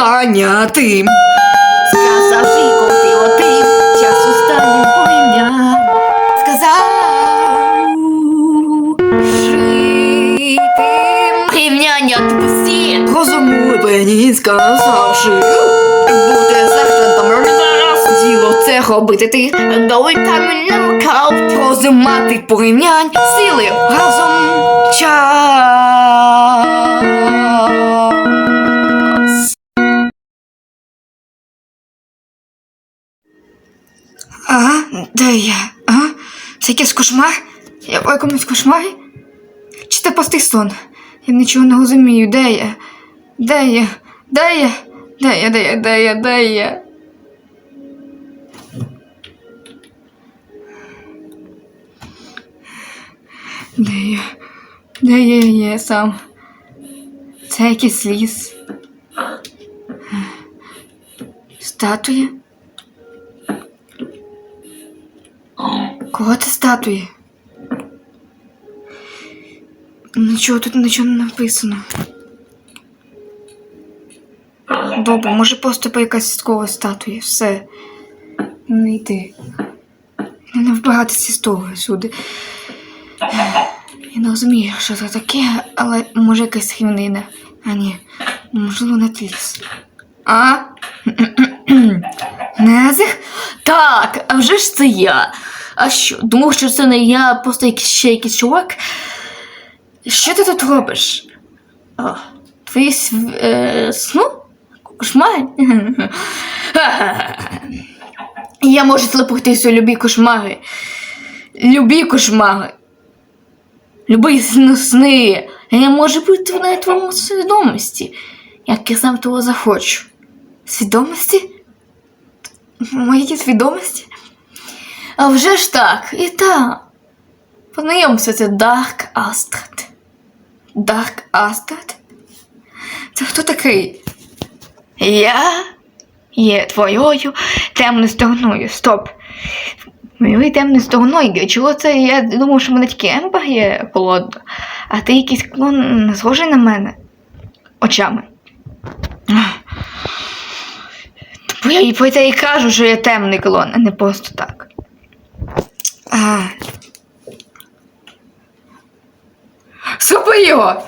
Сказання тим. Сказав ти отим. Час останнім порівнянь. Сказав. Житим. Порівняння тупості. Розумлені сказавши. Бути сержантом зараз. Діло це робити ти. Дали там намикав. Розумати порівнянь. Сили разом. Час. Ага, де я? Ага? Це якийсь кошмар? Я в якомусь кошмарі? Чи це простий сон? Я нічого не розумію, де я? Де я? Де я? Де я, де я, де я, де я? Де я? Де я є сам? Це якийсь ліс. Статуя? Кого це статуї? Нічого тут нічого не написано. Добре, може просто якась святкова статуя, все. Не йти. Не вбиратися з того сюди. Я не розумію, що це таке, але може якась рівнина. А ні, можливо, не ліс. А? Незих? Так, а вже ж це я. А що? Думав, що це не я, просто якийсь ще якийсь чувак. Що ти тут робиш? О, твої св... е, сну? Кошмари? Я можу телепортитися у любі кошмари. Любі кошмари. Любі сни-. Я можу бути на твоєму свідомості, як я сам того захочу. Свідомості? В моїй свідомості? А вже ж так, і так. Познайомся, це Дарк Астрад. Дарк Астрад? Це хто такий? Я є твоєю темною стороною. Стоп. Моєю темною стороною. Чого це? Я думав, що мене тільки Ембер є холодна, а ти якийсь клон не схожий на мене очами. Бо я про це і кажу, що я темний клон, а не просто так. А. Супи його!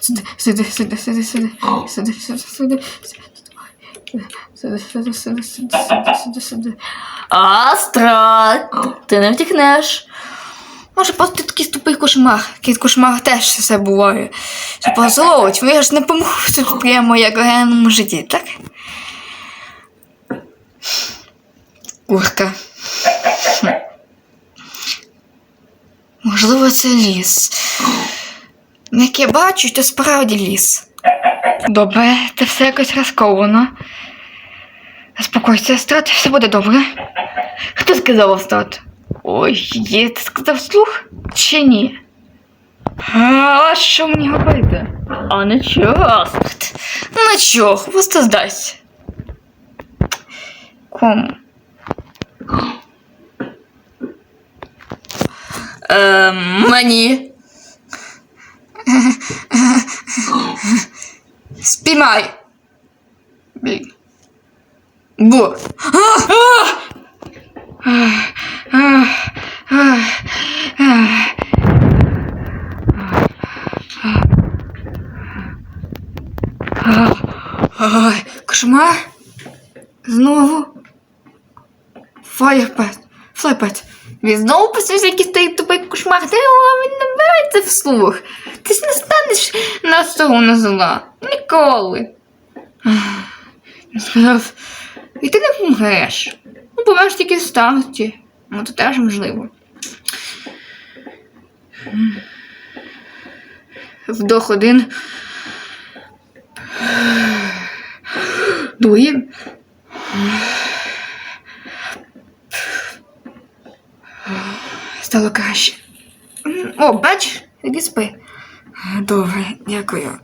Сюди, сюди, сюди, сюди, сюди, сюди, сюди, сюди, сюди, сюди, сюди, сюди, сюди, сюди, сюди. Астрад, ти не втікнеш. Може, просто такий тупий кошмар. Такий кошмар теж все буває. Що позолоть, я ж не тут прямо як в реальному житті, так? Курка. Можливо, це ліс. Як я бачу, то справді ліс. Добре, це все якось розковано. Заспокойся, Астрад, все буде добре. Хто сказав Астрад? Ой, є, ти сказав слух? Чи ні? А що мені говорити? А нічого, Астрад. Ну нічого, просто здайся. Кому? Ем, мені. Спіймай. Блін. Бо. Ой, кошмар. Знову. Фаєрпет. Флайпет. Він знову посвіж якийсь той тупий кошмар. Його він не береться вслух. Ти ж не станеш на сторону зла. Ніколи. Сказав, і ти не помреш. Ну, помреш тільки в старості. Ну, це теж можливо. Вдох один. Другий. Стало краще. О, бач, іди спи. Добре, дякую.